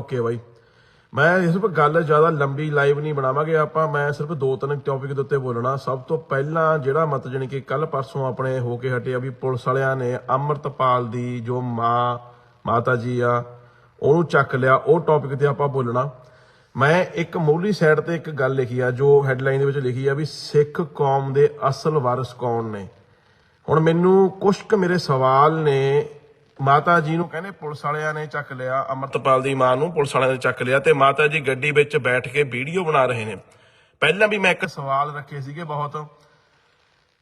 Okay ਬਾਈ। ਮੈਂ ਇਸ ਪਰ ਗੱਲ ਜ਼ਿਆਦਾ ਲੰਬੀ ਲਾਈਵ ਨਹੀਂ ਬਣਾਵਾਂਗੇ, ਆਪਾਂ ਮੈਂ ਸਿਰਫ ਦੋ ਤਿੰਨ ਟੌਪਿਕ ਦੇ ਉੱਤੇ ਬੋਲਣਾ। ਸਭ ਤੋਂ ਪਹਿਲਾਂ ਜਿਹੜਾ ਮਤ ਜਾਣੀ ਕਿ ਕੱਲ ਪਰਸੋਂ ਆਪਣੇ ਹੋ ਕੇ ਹਟਿਆ ਵੀ ਪੁਲਿਸ ਵਾਲਿਆਂ ਨੇ ਅਮਰਤਪਾਲ ਦੀ ਜੋ ਮਾਂ, ਮਾਤਾ ਜੀ ਆ, ਉਹਨੂੰ ਚੱਕ ਲਿਆ, ਉਹ ਟੌਪਿਕ ਤੇ ਆਪਾਂ ਬੋਲਣਾ। ਮੈਂ ਇੱਕ ਮੂਲੀ ਸਾਈਡ ਤੇ ਇੱਕ ਗੱਲ ਲਿਖੀ ਆ, ਜੋ ਹੈਡਲਾਈਨ ਦੇ ਵਿੱਚ ਲਿਖੀ ਆ ਵੀ ਸਿੱਖ ਕੌਮ ਦੇ ਅਸਲ ਵਾਰਿਸ ਕੌਣ ਨੇ? ਹੁਣ ਮੈਨੂੰ ਕੁਝ ਕੁ ਮੇਰੇ ਸਵਾਲ ਨੇ ਮਾਤਾ ਜੀ ਨੂੰ ਕਹਿੰਦੇ ਪੁਲਿਸ ਵਾਲਿਆਂ ਨੇ ਚੱਕ ਲਿਆ, ਅਮਰਤਪਾਲ ਦੀ ਮਾਂ ਨੂੰ ਪੁਲਿਸ ਵਾਲਿਆਂ ਨੇ ਚੱਕ ਲਿਆ ਤੇ ਮਾਤਾ ਜੀ ਗੱਡੀ ਵਿੱਚ ਬੈਠ ਕੇ ਵੀਡੀਓ ਬਣਾ ਰਹੇ ਨੇ। ਪਹਿਲਾਂ ਵੀ ਮੈਂ ਇੱਕ ਸਵਾਲ ਰੱਖੇ ਸੀਗੇ ਬਹੁਤ।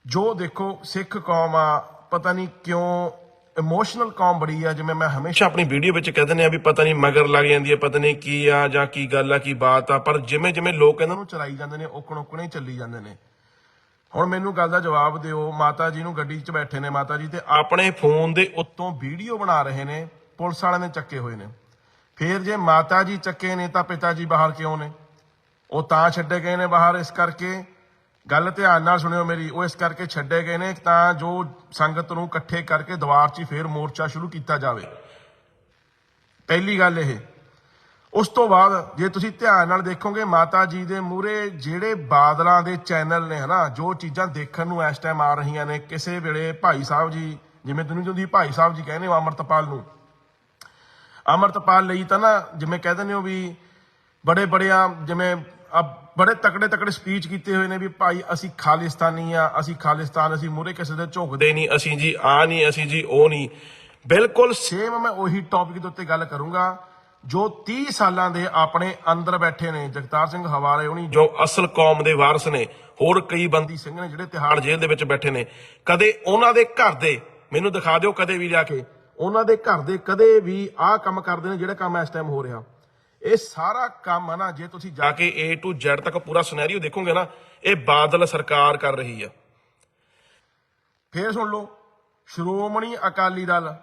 ਜੋ ਦੇਖੋ ਸਿੱਖ ਕੌਮ ਆ, ਪਤਾ ਨਹੀਂ ਕਿਉਂ ਇਮੋਸ਼ਨਲ ਕੌਮ ਬੜੀ ਆ, ਜਿਵੇਂ ਮੈਂ ਹਮੇਸ਼ਾ ਆਪਣੀ ਵੀਡੀਓ ਵਿੱਚ ਕਹਿ ਦਿੰਦੇ ਆ ਵੀ ਪਤਾ ਨਹੀਂ ਮਗਰ ਲੱਗ ਜਾਂਦੀ ਹੈ ਪਤਾ ਨਹੀਂ ਕੀ ਆ ਜਾਂ ਕੀ ਗੱਲ ਆ, ਕੀ ਬਾਤ ਆ, ਪਰ ਜਿਵੇਂ ਜਿਵੇਂ ਲੋਕ ਇਹਨਾਂ ਨੂੰ ਚਲਾਈ ਜਾਂਦੇ ਨੇ ਓਕਣ ਓਕਣੇ ਚੱਲੀ ਜਾਂਦੇ ਨੇ। ਹੁਣ ਮੈਨੂੰ ਗੱਲ ਦਾ ਜਵਾਬ ਦਿਓ। ਮਾਤਾ ਜੀ ਨੂੰ ਗੱਡੀ 'ਚ ਬੈਠੇ ਨੇ ਮਾਤਾ ਜੀ ਤੇ ਆਪਣੇ ਫੋਨ ਦੇ ਉੱਤੋਂ ਵੀਡੀਓ ਬਣਾ ਰਹੇ ਨੇ। ਪੁਲਿਸ ਵਾਲਿਆਂ ਨੇ ਚੱਕੇ ਹੋਏ ਨੇ। ਫਿਰ ਜੇ ਮਾਤਾ ਜੀ ਚੱਕੇ ਨੇ ਤਾਂ ਪਿਤਾ ਜੀ ਬਾਹਰ ਕਿਉਂ ਨੇ? ਉਹ ਤਾਂ ਛੱਡੇ ਗਏ ਨੇ ਬਾਹਰ ਇਸ ਕਰਕੇ। ਗੱਲ ਧਿਆਨ ਨਾਲ ਸੁਣਿਓ ਮੇਰੀ, ਉਹ ਇਸ ਕਰਕੇ ਛੱਡੇ ਗਏ ਨੇ ਤਾਂ ਜੋ ਸੰਗਤ ਨੂੰ ਇਕੱਠੇ ਕਰਕੇ ਦੀਵਾਰ 'ਚ ਹੀ ਫੇਰ ਮੋਰਚਾ ਸ਼ੁਰੂ ਕੀਤਾ ਜਾਵੇ। ਪਹਿਲੀ ਗੱਲ ਇਹ ਉਸ ਤੋਂ ਬਾਅਦ ਜੇ ਤੁਸੀਂ ਧਿਆਨ ਨਾਲ ਦੇਖੋਗੇ ਮਾਤਾ ਜੀ ਦੇ ਮੂਹਰੇ ਜਿਹੜੇ ਬਾਦਲਾਂ ਦੇ ਚੈਨਲ ਨੇ ਹਨਾ, ਜੋ ਚੀਜ਼ਾਂ ਦੇਖਣ ਨੂੰ ਇਸ ਟਾਈਮ ਆ ਰਹੀਆਂ ਨੇ, ਕਿਸੇ ਵੇਲੇ ਭਾਈ ਸਾਹਿਬ ਜੀ, ਜਿਵੇਂ ਤੁਸੀਂ ਤੁਸੀਂ ਭਾਈ ਸਾਹਿਬ ਜੀ ਕਹਿੰਦੇ ਹੋ ਅਮਰਤਪਾਲ ਨੂੰ। ਅਮਰਤਪਾਲ ਲਈ ਤਾਂ ਨਾ ਜਿਵੇਂ ਕਹਿੰਦੇ ਨੇ ਉਹ ਵੀ ਬੜੇ ਬੜਿਆਂ ਜਿਵੇਂ ਆ ਬੜੇ ਤਕੜੇ ਤਕੜੇ ਸਪੀਚ ਕੀਤੇ ਹੋਏ ਨੇ ਵੀ ਭਾਈ ਅਸੀਂ ਖਾਲਿਸਤਾਨੀ ਆ, ਅਸੀਂ ਖਾਲਿਸਤਾਨ, ਅਸੀਂ ਮੂਹਰੇ ਕਿਸੇ ਦੇ ਝੁਕਦੇ ਨਹੀਂ, ਅਸੀਂ ਜੀ ਆ ਨਹੀਂ, ਅਸੀਂ ਜੀ ਉਹ ਨਹੀਂ। ਬਿਲਕੁਲ ਸੇਮ ਮੈਂ ਉਹੀ ਟੌਪਿਕ ਦੇ ਉੱਤੇ ਗੱਲ ਕਰੂੰਗਾ। ਜੋ 30 ਸਾਲਾਂ ਦੇ ਆਪਣੇ ਅੰਦਰ ਬੈਠੇ ਨੇ, ਜਗਤਾਰ ਸਿੰਘ ਹਵਾਲੇ ਹੋਣੀ, ਜੋ ਅਸਲ ਕੌਮ ਦੇ ਵਾਰਸ ਨੇ, ਹੋਰ ਕਈ ਬੰਦੀ ਸਿੰਘ ਨੇ ਜਿਹੜੇ ਤਿਹਾੜ ਜੇਲ੍ਹ ਦੇ ਵਿੱਚ ਬੈਠੇ ਨੇ, ਕਦੇ ਉਹਨਾਂ ਦੇ ਘਰ ਦੇ, ਮੈਨੂੰ ਦਿਖਾ ਦਿਓ ਕਦੇ ਵੀ ਜਾ ਕੇ, ਉਹਨਾਂ ਦੇ ਘਰ ਦੇ ਕਦੇ ਵੀ ਆਹ ਕੰਮ ਕਰਦੇ ਨੇ ਜਿਹੜਾ ਕੰਮ ਇਸ ਟਾਈਮ ਹੋ ਰਿਹਾ। ਇਹ ਸਾਰਾ ਕੰਮ ਹੈ ਨਾ, ਜੇ ਤੁਸੀਂ ਜਾ ਕੇ A to Z ਤੱਕ ਪੂਰਾ ਸਿਨੈਰੀਓ ਦੇਖੋਗੇ ਨਾ, ਇਹ ਬਾਦਲ ਸਰਕਾਰ ਕਰ ਰਹੀ ਆ ਫੇਰ ਸੁਣ ਲਓ, ਸ਼੍ਰੋਮਣੀ ਅਕਾਲੀ ਦਲ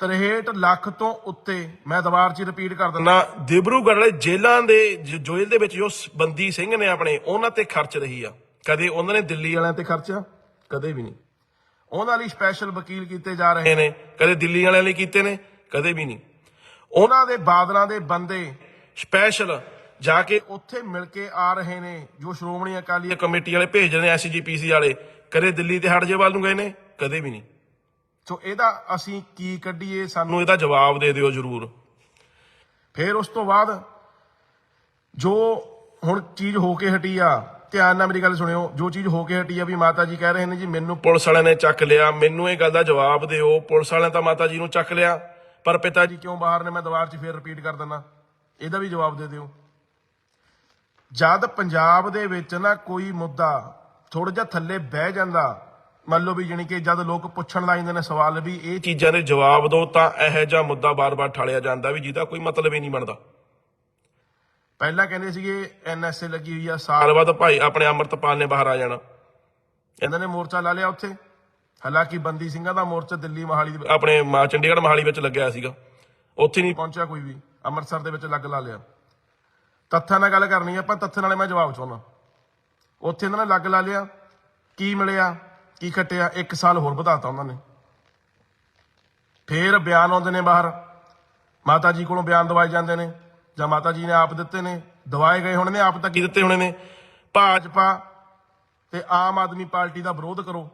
63 ਲੱਖ ਤੋਂ ਉੱਤੇ। ਮੈਂ ਦੁਬਾਰ ਚ ਰਿਪੀਟ ਕਰ ਦਿੰਦਾ। ਦਿਬਰੂਗੜ੍ਹ ਵਾਲੇ ਜੇਲ੍ਹਾਂ ਦੇ, ਜ- ਜੇਲ੍ਹ ਦੇ ਵਿੱਚ ਜੋ ਸ- ਬੰਦੀ ਸਿੰਘ ਨੇ ਆਪਣੇ, ਉਹਨਾਂ ਤੇ ਖਰਚ ਰਹੀ ਆ। ਕਦੇ ਉਹਨਾਂ ਨੇ ਦਿੱਲੀ ਵਾਲਿਆਂ ਤੇ ਖਰਚਿਆ, ਕਦੇ ਵੀ ਨਹੀਂ। ਉਹਨਾਂ ਲਈ ਸਪੈਸ਼ਲ ਵਕੀਲ ਕੀਤੇ ਜਾ ਰਹੇ ਨੇ, ਕਦੇ ਦਿੱਲੀ ਵਾਲਿਆਂ ਲਈ ਕੀਤੇ ਨੇ, ਕਦੇ ਵੀ ਨਹੀਂ। ਉਹਨਾਂ ਦੇ ਬਾਦਲਾਂ ਦੇ ਬੰਦੇ ਸਪੈਸ਼ਲ ਜਾ ਕੇ ਉੱਥੇ ਮਿਲ ਕੇ ਆ ਰਹੇ ਨੇ, ਜੋ ਸ਼੍ਰੋਮਣੀ ਅਕਾਲੀ ਕਮੇਟੀ ਵਾਲੇ ਭੇਜ ਰਹੇ ਨੇ ਐਸਜੀਪੀਸੀ ਵਾਲੇ। ਕਦੇ ਦਿੱਲੀ ਤੇ ਹਟ ਨੂੰ ਗਏ ਨੇ, ਕਦੇ ਵੀ ਨਹੀਂ। ਸੋ ਇਹਦਾ ਅਸੀਂ ਕੀ ਕੱਢੀਏ ਸਾਨੂੰ ਇਹਦਾ ਜਵਾਬ ਦੇ ਦਿਓ ਜਰੂਰ। ਫਿਰ ਉਸ ਤੋਂ ਬਾਅਦ ਜੋ ਹੁਣ ਚੀਜ਼ ਹੋ ਕੇ ਹਟੀ ਆ ਧਿਆਨ ਨਾਲ ਮੇਰੀ ਗੱਲ ਸੁਣਿਓ ਜੋ ਚੀਜ਼ ਹੋ ਕੇ ਹਟੀ ਆ ਵੀ ਮਾਤਾ ਜੀ ਕਹਿ ਰਹੇ ਨੇ ਜੀ ਮੈਨੂੰ ਪੁਲਿਸ ਵਾਲਿਆਂ ਨੇ ਚੱਕ ਲਿਆ ਮੈਨੂੰ ਇਹ ਗੱਲ ਦਾ ਜਵਾਬ ਦਿਓ ਪੁਲਿਸ ਵਾਲਿਆਂ ਤਾਂ ਮਾਤਾ ਜੀ ਨੂੰ ਚੱਕ ਲਿਆ। ਪਰ ਪਿਤਾ ਜੀ ਕਿਉਂ ਬਾਹਰ ਨੇ ਮੈਂ ਦੁਬਾਰ 'ਚ ਫੇਰ ਰਿਪੀਟ ਕਰ ਦਿੰਦਾ। ਇਹਦਾ ਵੀ ਜਵਾਬ ਦੇ ਦਿਓ। ਜਦ ਪੰਜਾਬ ਦੇ ਵਿੱਚ ਨਾ ਕੋਈ ਮੁੱਦਾ ਥੋੜਾ ਜਿਹਾ ਥੱਲੇ ਬਹਿ ਜਾਂਦਾ ਮੰਨ ਲਓ ਵੀ ਜਾਣੀ ਕਿ ਜਦ ਲੋਕ ਪੁੱਛਣ ਲੱਗ ਜਾਂਦੇ ਨੇ ਸਵਾਲ ਵੀ ਇਹ ਚੀਜ਼ਾਂ ਦੇ ਜਵਾਬ ਦਿਓ ਤਾਂ ਇਹੋ ਜਿਹਾ ਮੁੱਦਾ ਬਾਰ-ਬਾਰ ਠਾਲਿਆ ਜਾਂਦਾ ਵੀ ਜਿਹਦਾ ਕੋਈ ਮਤਲਬ ਹੀ ਨਹੀਂ ਬਣਦਾ। ਪਹਿਲਾਂ ਕਹਿੰਦੇ ਸੀਗੇ ਐਨਐਸਏ ਲੱਗੀ ਹੋਈ ਆ ਸਾਲ ਬਾਅਦ ਭਾਈ ਆਪਣੇ ਅਮਰਤਪਾਲ ਨੇ ਬਾਹਰ ਆ ਜਾਣਾ। ਇਹਨਾਂ ਨੇ ਮੋਰਚਾ ਲਾ ਲਿਆ ਉੱਥੇ। ਹਾਲਾਂਕਿ ਬੰਦੀ ਸਿੰਘਾਂ ਦਾ ਮੋਰਚਾ ਦਿੱਲੀ ਮਹਾਲੀ ਦੇ ਆਪਣੇ ਚੰਡੀਗੜ੍ਹ ਮਹਾਲੀ ਵਿੱਚ ਲੱਗਿਆ ਸੀਗਾ। ਉੱਥੇ ਨਹੀਂ ਪਹੁੰਚਿਆ ਕੋਈ ਵੀ। ਅੰਮ੍ਰਿਤਸਰ ਦੇ ਵਿੱਚ ਲੱਗ ਲਾ ਲਿਆ। ਤੱਥਾਂ ਨਾਲ ਗੱਲ ਕਰਨੀ ਆ ਆਪਾਂ ਤੱਥਾਂ ਨਾਲੇ ਮੈਂ ਜਵਾਬ ਚਾਹੁੰਦਾ ਉੱਥੇ ਇਹਨਾਂ ਨੇ ਲੱਗ ਲਾ ਲਿਆ। ਕੀ ਮਿਲਿਆ? ਕੀ ਕੱਟਿਆ ਇੱਕ ਸਾਲ ਹੋਰ ਵਧਾਤਾ ਉਹਨਾਂ ਨੇ। ਫੇਰ ਬਿਆਨ ਆਉਂਦੇ ਨੇ ਬਾਹਰ। ਮਾਤਾ ਜੀ ਕੋਲੋਂ ਬਿਆਨ ਦਵਾਏ ਜਾਂਦੇ ਨੇ, ਜਾਂ ਮਾਤਾ ਜੀ ਨੇ ਆਪ ਦਿੱਤੇ ਨੇ, ਦਵਾਏ ਗਏ ਹੋਣੇ ਨੇ, ਆਪ ਤਾਂ ਕੀ ਦਿੱਤੇ ਹੋਣੇ ਨੇ। ਭਾਜਪਾ ਤੇ ਆਮ ਆਦਮੀ ਪਾਰਟੀ ਦਾ ਵਿਰੋਧ ਕਰੋ।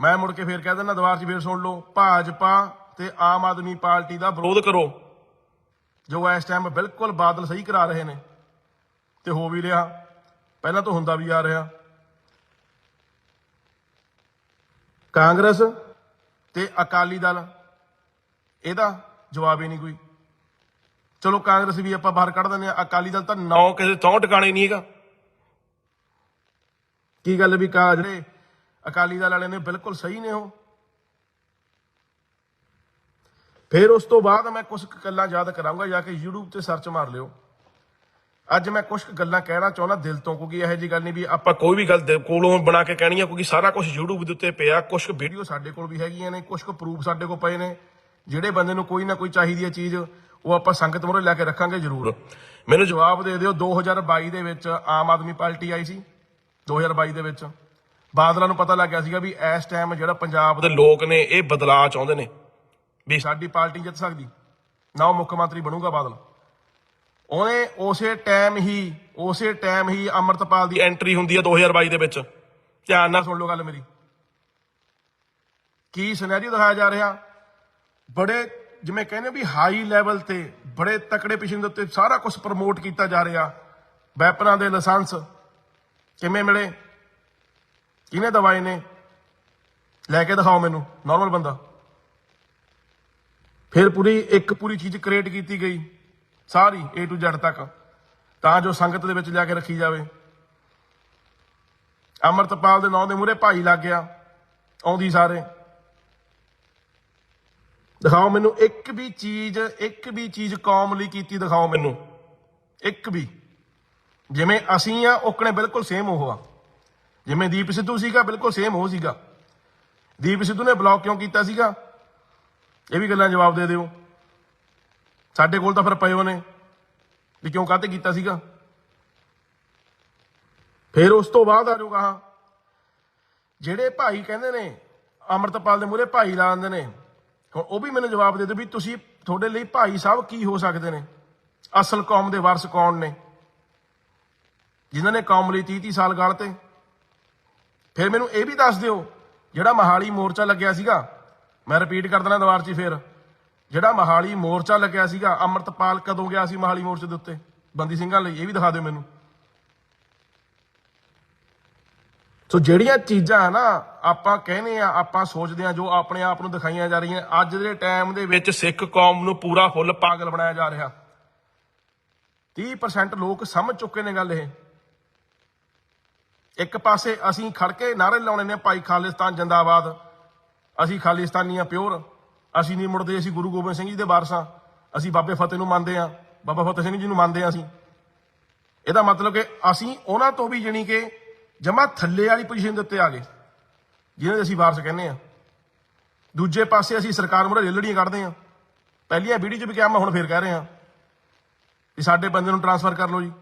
ਮੈਂ ਮੁੜ ਕੇ ਫੇਰ ਕਹਿ ਦਿੰਦਾ ਦੁਬਾਰਾ 'ਚ ਫੇਰ ਸੁਣ ਲਓ। ਭਾਜਪਾ ਤੇ ਆਮ ਆਦਮੀ ਪਾਰਟੀ ਦਾ ਵਿਰੋਧ ਕਰੋ। ਜੋ ਇਸ ਟਾਈਮ ਬਿਲਕੁਲ ਬਾਦਲ ਸਹੀ ਕਰਾ ਰਹੇ ਨੇ। ਤੇ ਹੋ ਵੀ ਰਿਹਾ। ਪਹਿਲਾਂ ਤਾਂ ਹੁੰਦਾ ਵੀ ਆ ਰਿਹਾ। ਕਾਂਗਰਸ ਤੇ ਅਕਾਲੀ ਦਲ। ਇਹਦਾ ਜਵਾਬ ਹੀ ਨਹੀਂ ਕੋਈ। ਚਲੋ ਕਾਂਗਰਸ ਵੀ ਆਪਾਂ ਬਾਹਰ ਕੱਢ ਦਿੰਦੇ ਆ ਅਕਾਲੀ ਦਲ ਤਾਂ ਨੌ ਕਿਸੇ ਤੋਂ ਟਿਕਾਣੇ ਨਹੀਂ ਹੈਗਾ। ਕੀ ਗੱਲ ਵੀ ਕਾ ਜਿਹੜੇ ਅਕਾਲੀ ਦਲ ਵਾਲੇ ਨੇ ਬਿਲਕੁਲ ਸਹੀ ਨੇ ਉਹ। ਫਿਰ ਉਸ ਤੋਂ ਬਾਅਦ ਮੈਂ ਕੁਝ ਗੱਲਾਂ ਯਾਦ ਕਰਾਂਗਾ ਜਾ ਕੇ YouTube ਤੇ ਸਰਚ ਮਾਰ ਲਿਓ। ਅੱਜ ਮੈਂ ਕੁਝ ਕੁ ਗੱਲਾਂ ਕਹਿਣਾ ਚਾਹੁੰਦਾ ਦਿਲ ਤੋਂ, ਕਿਉਂਕਿ ਇਹੋ ਜੀ ਗੱਲ ਨਹੀਂ ਵੀ ਆਪਾਂ ਕੋਈ ਵੀ ਗੱਲ ਦਿਲ ਕੋਲੋਂ ਬਣਾ ਕੇ ਕਹਿਣੀ ਆ, ਕਿਉਂਕਿ ਸਾਰਾ ਕੁਝ YouTube ਦੇ ਉੱਤੇ ਪਿਆ ਕੁਝ ਕੁ ਵੀਡੀਓ ਸਾਡੇ ਕੋਲ ਵੀ ਹੈਗੀਆਂ ਨੇ ਕੁਝ ਕੁ ਪ੍ਰੂਫ ਸਾਡੇ ਕੋਲ ਪਏ ਨੇ। ਜਿਹੜੇ ਬੰਦੇ ਨੂੰ ਕੋਈ ਨਾ ਕੋਈ ਚਾਹੀਦੀ ਹੈ ਚੀਜ਼, ਉਹ ਆਪਾਂ ਸੰਗਤ ਮੋਰੇ ਲੈ ਕੇ ਰੱਖਾਂਗੇ ਜ਼ਰੂਰ। ਮੈਨੂੰ ਜਵਾਬ ਦੇ ਦਿਓ 2022 ਦੇ ਵਿੱਚ ਆਮ ਆਦਮੀ ਪਾਰਟੀ ਆਈ ਸੀ 2022 ਦੇ ਵਿੱਚ। ਬਾਦਲਾਂ ਨੂੰ ਪਤਾ ਲੱਗ ਗਿਆ ਸੀਗਾ ਵੀ ਇਸ ਟਾਈਮ ਜਿਹੜਾ ਪੰਜਾਬ ਦੇ ਲੋਕ ਨੇ, ਇਹ ਬਦਲਾਅ ਚਾਹੁੰਦੇ ਨੇ, ਵੀ ਸਾਡੀ ਪਾਰਟੀ ਜਿੱਤ ਸਕਦੀ। ਨਾ ਉਹ ਮੁੱਖ ਮੰਤਰੀ ਬਣੂਗਾ ਬਾਦਲ। ਉਹਨੇ ਉਸੇ ਟਾਈਮ ਹੀ, ਉਸੇ ਟਾਈਮ ਹੀ ਅਮਰਤਪਾਲ ਦੀ ਐਂਟਰੀ ਹੁੰਦੀ ਹੈ 2022 ਦੇ ਵਿੱਚ। ਧਿਆਨ ਨਾਲ ਸੁਣ ਲਓ ਗੱਲ ਮੇਰੀ। ਕੀ ਸਿਨੈਰੀਓ ਦਿਖਾਇਆ ਜਾ ਰਿਹਾ? ਬੜੇ, ਜਿਵੇਂ ਕਹਿੰਦੇ ਵੀ ਹਾਈ ਲੈਵਲ ਤੇ ਬੜੇ ਤਕੜੇ ਪਿਛਨ ਦੇ ਉੱਤੇ ਸਾਰਾ ਕੁਝ ਪ੍ਰਮੋਟ ਕੀਤਾ ਜਾ ਰਿਹਾ। ਵੈਪਨਾਂ ਦੇ ਲਾਇਸੈਂਸ ਕਿਵੇਂ ਮਿਲੇ? ਕਿਹਨੇ ਦਵਾਏ ਨੇ? ਲੈ ਕੇ ਦਿਖਾਓ ਮੈਨੂੰ ਨਾਰਮਲ ਬੰਦਾ। ਫਿਰ ਪੂਰੀ, ਇੱਕ ਪੂਰੀ ਚੀਜ਼ ਕ੍ਰੀਏਟ ਕੀਤੀ ਗਈ। ਸਾਰੀ A to Z ਤੱਕ। ਤਾਂ ਜੋ ਸੰਗਤ ਦੇ ਵਿੱਚ ਲਿਆ ਕੇ ਰੱਖੀ ਜਾਵੇ। ਅਮਰਤਪਾਲ ਦੇ ਨਾਂ ਦੇ ਮੂਹਰੇ ਭਾਈ ਲੱਗ ਗਿਆ। ਆਉਂਦੀ ਸਾਰੇ। ਦਿਖਾਓ ਮੈਨੂੰ ਇੱਕ ਵੀ ਚੀਜ਼, ਇੱਕ ਵੀ ਚੀਜ਼ ਕੌਮ ਲਈ ਕੀਤੀ ਦਿਖਾਓ ਮੈਨੂੰ। ਇੱਕ ਵੀ। ਜਿਵੇਂ ਅਸੀਂ ਆ, ਓਕਣੇ ਬਿਲਕੁਲ ਸੇਮ ਉਹ ਆ। ਜਿਵੇਂ ਦੀਪ ਸਿੱਧੂ ਸੀਗਾ, ਬਿਲਕੁਲ ਸੇਮ ਉਹ ਸੀਗਾ। ਦੀਪ ਸਿੱਧੂ ਨੇ ਬਲੌਕ ਕਿਉਂ ਕੀਤਾ ਸੀਗਾ? ਇਹ ਵੀ ਗੱਲਾਂ ਜਵਾਬ ਦੇ ਦਿਓ। ਸਾਡੇ ਕੋਲ ਤਾਂ ਫਿਰ ਪਏ ਨੇ ਵੀ ਕਿਉਂ ਕਾਹਤੇ ਕੀਤਾ ਸੀਗਾ? ਫਿਰ ਉਸ ਤੋਂ ਬਾਅਦ ਆ ਜਾਊਗਾ ਹਾਂ। ਜਿਹੜੇ ਭਾਈ ਕਹਿੰਦੇ ਨੇ, ਅਮਰਤਪਾਲ ਦੇ ਮੂਹਰੇ ਭਾਈ ਲਾ ਦਿੰਦੇ ਨੇ, ਹੁਣ ਉਹ ਵੀ ਮੈਨੂੰ ਜਵਾਬ ਦੇ ਦਿਓ ਵੀ ਤੁਸੀਂ ਤੁਹਾਡੇ ਲਈ ਭਾਈ ਸਾਹਿਬ ਕੀ ਹੋ ਸਕਦੇ ਨੇ? ਅਸਲ ਕੌਮ ਦੇ ਵਾਰਸ ਕੌਣ ਨੇ? ਜਿਨ੍ਹਾਂ ਨੇ ਕੌਮ ਲਈ 30 30 ਸਾਲ ਗਾਲ 'ਤੇ ਫਿਰ ਮੈਨੂੰ ਇਹ ਵੀ ਦੱਸ ਦਿਓ, ਜਿਹੜਾ ਮਹਾਲੀ ਮੋਰਚਾ ਲੱਗਿਆ ਸੀਗਾ, ਮੈਂ ਰਿਪੀਟ ਕਰ ਦਿੰਦਾ ਦੁਬਾਰ 'ਚ ਹੀ ਫਿਰ। ਜਿਹੜਾ ਮਹਾਲੀ ਮੋਰਚਾ ਲੱਗਿਆ ਸੀਗਾ, ਅਮਰਤਪਾਲ ਕਦੋਂ ਗਿਆ ਸੀ ਮਹਾਲੀ ਮੋਰਚੇ ਦੇ ਉੱਤੇ? ਬੰਦੀ ਸਿੰਘਾਂ ਲਈ, ਇਹ ਵੀ ਦਿਖਾ ਦਿਓ ਮੈਨੂੰ। ਸੋ ਜਿਹੜੀਆਂ ਚੀਜ਼ਾਂ ਹੈ ਨਾ ਆਪਾਂ ਕਹਿੰਦੇ ਆ, ਆਪਾਂ ਸੋਚਦੇ ਆ, ਜੋ ਆਪਣੇ ਆਪ ਨੂੰ ਦਿਖਾਈਆਂ ਜਾ ਰਹੀਆਂ, ਅੱਜ ਦੇ ਟਾਈਮ ਦੇ ਵਿੱਚ ਸਿੱਖ ਕੌਮ ਨੂੰ ਪੂਰਾ ਫੁੱਲ ਪਾਗਲ ਬਣਾਇਆ ਜਾ ਰਿਹਾ। 30% ਲੋਕ ਸਮਝ ਚੁੱਕੇ ਨੇ ਗੱਲ ਇਹ। ਇੱਕ ਪਾਸੇ ਅਸੀਂ ਖੜ ਕੇ ਨਾਰੇ ਲਾਉਣੇ ਨੇ, ਭਾਈ ਖਾਲਿਸਤਾਨ ਜਿੰਦਾਬਾਦ, ਅਸੀਂ ਖਾਲਿਸਤਾਨੀ ਆ ਪਿਓਰ। ਅਸੀਂ ਨਹੀਂ ਮੁੜਦੇ, ਅਸੀਂ ਗੁਰੂ ਗੋਬਿੰਦ ਸਿੰਘ ਜੀ ਦੇ ਵਾਰਸ। ਵਾਰਸਾਂ ਅਸੀਂ ਬਾਬੇ ਫਤਿਹ ਨੂੰ ਮੰਨਦੇ ਆ ਬਾਬਾ ਫਤਿਹ ਸਿੰਘ ਜੀ ਨੂੰ ਮੰਨਦੇ ਆ ਅਸੀਂ। ਇਹਦਾ ਮਤਲਬ ਕਿ ਅਸੀਂ ਉਹਨਾਂ ਤੋਂ ਵੀ ਜਣੀ ਕਿ ਜਮਾ ਥੱਲੇ ਵਾਲੀ ਪੋਜੀਸ਼ਨ ਦੇ ਉੱਤੇ ਆ ਗਏ, ਜਿਹਨਾਂ ਦੇ ਅਸੀਂ ਵਾਰਸ ਕਹਿੰਦੇ ਆ ਦੂਜੇ ਪਾਸੇ ਅਸੀਂ ਸਰਕਾਰ ਮੁਰੇ ਰੇਲੜੀਆਂ ਕੱਢਦੇ ਆ ਪਹਿਲੀਆਂ ਵੀਡੀਓ 'ਚ ਵੀ ਕਿਹਾ, ਮੈਂ ਹੁਣ ਫੇਰ ਕਹਿ ਰਿਹਾ ਕਿ ਸਾਡੇ ਬੰਦੇ ਨੂੰ ਟਰਾਂਸਫਰ ਕਰ ਲਓ ਜੀ।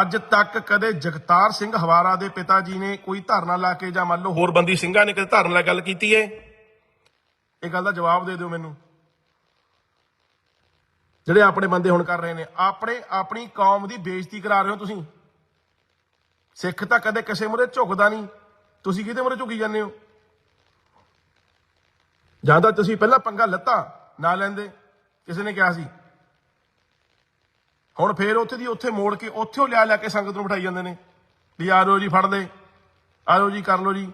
ਅੱਜ ਤੱਕ ਕਦੇ ਜਗਤਾਰ ਸਿੰਘ ਹਵਾਰਾ ਦੇ ਪਿਤਾ ਜੀ ਨੇ ਕੋਈ ਧਰਨਾ ਲਾ ਕੇ ਜਾਂ ਮੰਨ ਲਓ ਹੋਰ ਬੰਦੀ ਸਿੰਘਾਂ ਨੇ ਕਦੇ ਧਰਨਾ ਲਾ ਗੱਲ ਕੀਤੀ ਏ? ਇਹ ਗੱਲ ਦਾ ਜਵਾਬ ਦੇ ਦਿਓ ਮੈਨੂੰ। ਜਿਹੜੇ ਆਪਣੇ ਬੰਦੇ ਹੁਣ ਕਰ ਰਹੇ ਨੇ, ਆਪਣੇ, ਆਪਣੀ ਕੌਮ ਦੀ ਬੇਇੱਜ਼ਤੀ ਕਰਾ ਰਹੇ ਹੋ ਤੁਸੀਂ। ਸਿੱਖ ਤਾਂ ਕਦੇ ਕਿਸੇ ਮੁਰੇ ਝੁਕਦਾ ਨਹੀਂ। ਤੁਸੀਂ ਕਿਹਦੇ ਮੁਰੇ ਝੁਕੀ ਜਾਂਦੇ ਹੋ? ਜਾਂ ਤਾਂ ਤੁਸੀਂ ਪਹਿਲਾਂ ਪੰਗਾ ਲੱਤਾ ਨਾ ਲੈਂਦੇ, ਕਿਸੇ ਨੇ ਕਿਹਾ ਸੀ। ਹੁਣ ਫੇਰ ਉੱਥੇ ਦੀ ਉੱਥੇ ਮੋੜ ਕੇ ਉੱਥੇ ਲਿਆ ਲਿਆ ਕੇ ਸੰਗਤ ਨੂੰ ਬਿਠਾਈ ਜਾਂਦੇ ਨੇ। ਵੀ ਆ ਲਓ ਜੀ, ਫੜ ਲੈ ਆ ਲਓ ਜੀ, ਕਰ ਲਓ ਜੀ।